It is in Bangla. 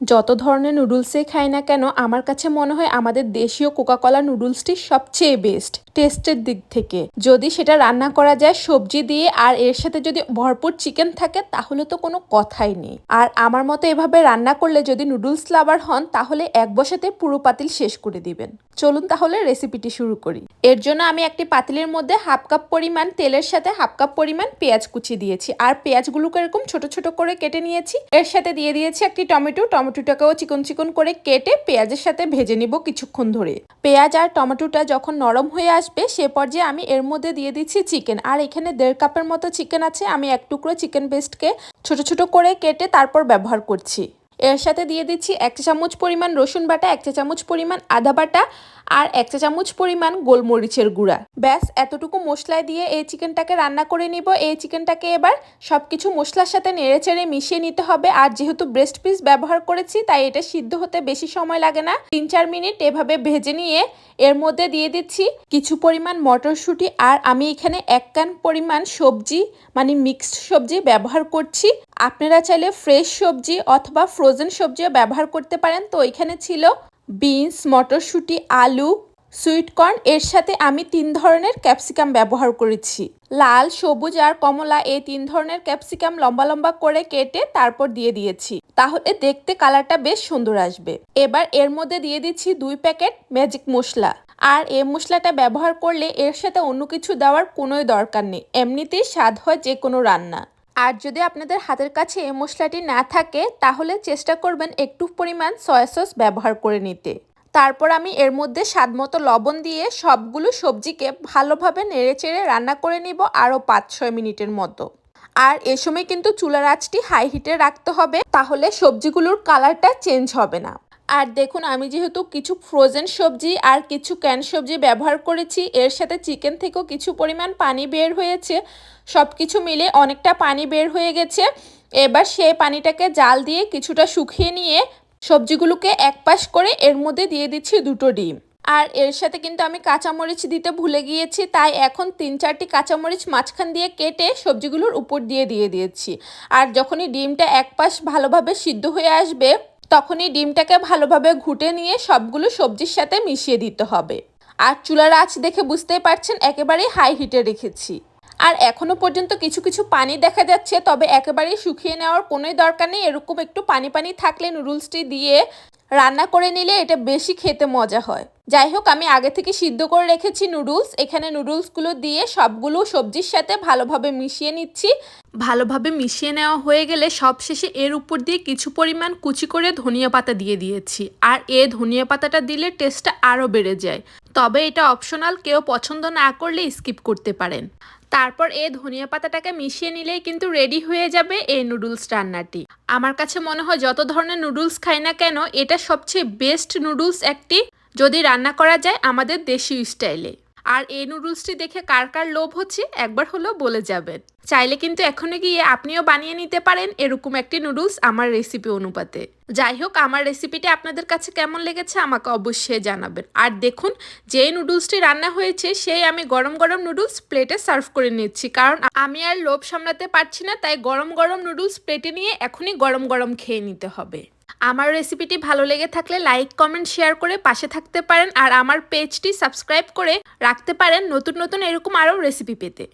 যত ধরনের নুডলসই খাই না কেন, আমার কাছে মনে হয় আমাদের দেশীয় কোকাকলা নুডলসটি সবচেয়ে বেস্ট টেস্টের দিক থেকে। যদি সেটা রান্না করা যায় সবজি দিয়ে, আর এর সাথে যদি ভরপুর চিকেন থাকে, তাহলে তো কোনো কথাই নেই। আর আমার মতো এভাবে রান্না করলে যদি নুডলস লাভার হন, তাহলে এক বসাতে পুরো পাতিল শেষ করে দিবেন। চলুন তাহলে রেসিপিটি শুরু করি। এর জন্য আমি একটি পাতিলের মধ্যে হাফ কাপ পরিমাণ তেলের সাথে হাফ কাপ পরিমাণ পেঁয়াজ কুচি দিয়েছি। আর পেঁয়াজগুলোকে এরকম ছোট ছোট করে কেটে নিয়েছি। এর সাথে দিয়ে দিয়েছি একটি টমেটো টমেটোটাকেও চিকন চিকন করে কেটে পেঁয়াজের সাথে ভেজে নিব কিছুক্ষণ ধরে। পেঁয়াজ আর টমেটোটা যখন নরম হয়ে আসবে, সে পর্যায়ে আমি এর মধ্যে দিয়ে দিচ্ছি চিকেন। আর এখানে দেড় কাপের মতো চিকেন আছে, আমি এক টুকরো চিকেন পেস্টকে ছোট ছোট করে কেটে তারপর ব্যবহার করছি। এর সাথে দিয়ে দিচ্ছি এক চা চামচ পরিমাণ রসুন বাটা, এক চা চামচ পরিমাণ আদা বাটা আর এক চা চামচ পরিমাণ গোলমরিচের গুঁড়া। ব্যাস, এতটুকু মশলায় দিয়ে এই চিকেনটাকে রান্না করে নিব। এই চিকেনটাকে এবার সব কিছু মশলার সাথে নেড়ে চেড়ে মিশিয়ে নিতে হবে। আর যেহেতু ব্রেস্ট পিস ব্যবহার করেছি, তাই এটা সিদ্ধ হতে বেশি সময় লাগে না। তিন চার মিনিট এভাবে ভেজে নিয়ে এর মধ্যে দিয়ে দিচ্ছি কিছু পরিমাণ মটরশুঁটি। আর আমি এখানে এক কান পরিমাণ সবজি মানে মিক্সড সবজি ব্যবহার করছি। আপনারা চাইলে ফ্রেশ সবজি অথবা ফ্রোজেন সবজিও ব্যবহার করতে পারেন। তো এখানে ছিল বিনস মটরশুঁটি, আলু সুইট কর্ন এর সাথে আমি তিন ধরনের ক্যাপসিকাম ব্যবহার করেছি। লাল, সবুজ আর কমলা এই তিন ধরনের ক্যাপসিকাম লম্বা লম্বা করে কেটে তারপর দিয়ে দিয়েছি। তাহলে দেখতে কালারটা বেশ সুন্দর আসবে। এবার এর মধ্যে দিয়ে দিচ্ছি দুই প্যাকেট ম্যাজিক মশলা। আর এই মশলাটা ব্যবহার করলে এর সাথে অন্য কিছু দেওয়ার কোনোই দরকার নেই। এমনিতেই স্বাদ হয় যে কোনো রান্না। আর যদি আপনাদের হাতের কাছে এই মশলাটি না থাকে, তাহলে চেষ্টা করবেন একটু পরিমাণ সয়া সস ব্যবহার করে নিতে। তারপর আমি এর মধ্যে স্বাদ মতো লবণ দিয়ে সবগুলো সবজিকে ভালোভাবে নেড়েচেড়ে রান্না করে নিব আরও পাঁচ ছয় মিনিটের মতো। আর এ সময় কিন্তু চুলার আঁচটি হাই হিটে রাখতে হবে, তাহলে সবজিগুলোর কালারটা চেঞ্জ হবে না। আর দেখুন, আমি যেহেতু কিছু ফ্রোজেন সবজি আর কিছু ক্যান সবজি ব্যবহার করেছি, এর সাথে চিকেন থেকেও কিছু পরিমাণ পানি বের হয়েছে। সব কিছু মিলে অনেকটা পানি বের হয়ে গেছে। এবার সেই পানিটাকে জাল দিয়ে কিছুটা শুকিয়ে নিয়ে সবজিগুলোকে এক পাশ করে এর মধ্যে দিয়ে দিচ্ছি দুটো ডিম। আর এর সাথে কিন্তু আমি কাঁচামরিচ দিতে ভুলে গিয়েছি, তাই এখন তিন চারটি কাঁচামরিচ মাঝখান দিয়ে কেটে সবজিগুলোর উপর দিয়ে দিয়ে দিয়েছি। আর যখনই ডিমটা এক পাশ ভালোভাবে সিদ্ধ হয়ে আসবে তখনই ডিমটাকে ভালোভাবে ঘুটে নিয়ে সবগুলো সবজির সাথে মিশিয়ে দিতে হবে। আর চুলার আঁচ দেখে বুঝতেই পারছেন, একেবারেই হাই হিটে রেখেছি। আর এখনও পর্যন্ত কিছু কিছু পানি দেখা যাচ্ছে, তবে একেবারেই শুকিয়ে নেওয়ার কোনোই দরকার নেই। এরকম একটু পানি পানি থাকলে নুডলসটি দিয়ে রান্না করে নিলে এটা বেশি খেতে মজা হয়। যাই হোক, আমি আগে থেকে সিদ্ধ করে রেখেছি নুডলস এখানে নুডলসগুলো দিয়ে সবগুলো সবজির সাথে ভালোভাবে মিশিয়ে নিচ্ছি। ভালোভাবে মিশিয়ে নেওয়া হয়ে গেলে সবশেষে এর উপর দিয়ে কিছু পরিমাণ কুচি করে ধনিয়া পাতা দিয়ে দিয়েছি। আর এ ধনিয়া পাতাটা দিলে টেস্টটা আরও বেড়ে যায়। তবে এটা অপশনাল কেউ পছন্দ না করলে স্কিপ করতে পারেন। তারপর এ ধনিয়া পাতাটাকে মিশিয়ে নিলেই কিন্তু রেডি হয়ে যাবে এই নুডলস রান্নাটি। আমার কাছে মনে হয় যত ধরনের নুডলস খাই না কেন, এটা সবচেয়ে বেস্ট নুডলস একটি। যদি রান্না করা যায় আমাদের দেশীয় স্টাইলে। আর এই নুডলসটি দেখে কার কার লোভ হচ্ছে, একবার হলেও বলে যাবেন। চাইলে কিন্তু এখনও গিয়ে আপনিও বানিয়ে নিতে পারেন এরকম একটি নুডলস আমার রেসিপি অনুপাতে। যাই হোক, আমার রেসিপিটি আপনাদের কাছে কেমন লেগেছে আমাকে অবশ্যই জানাবেন। আর দেখুন যে নুডলসটি রান্না হয়েছে, সেই আমি গরম গরম নুডলস প্লেটে সার্ভ করে নিচ্ছি। কারণ আমি আর লোভ সামলাতে পারছি না, তাই গরম গরম নুডলস প্লেটে নিয়ে এখনই গরম গরম খেয়ে নিতে হবে। আমার রেসিপিটি ভালো লেগে থাকলে লাইক কমেন্ট শেয়ার করে পাশে থাকতে পারেন আর আমার পেজটি সাবস্ক্রাইব করে রাখতে পারেন নতুন নতুন এরকম আরও রেসিপি পেতে।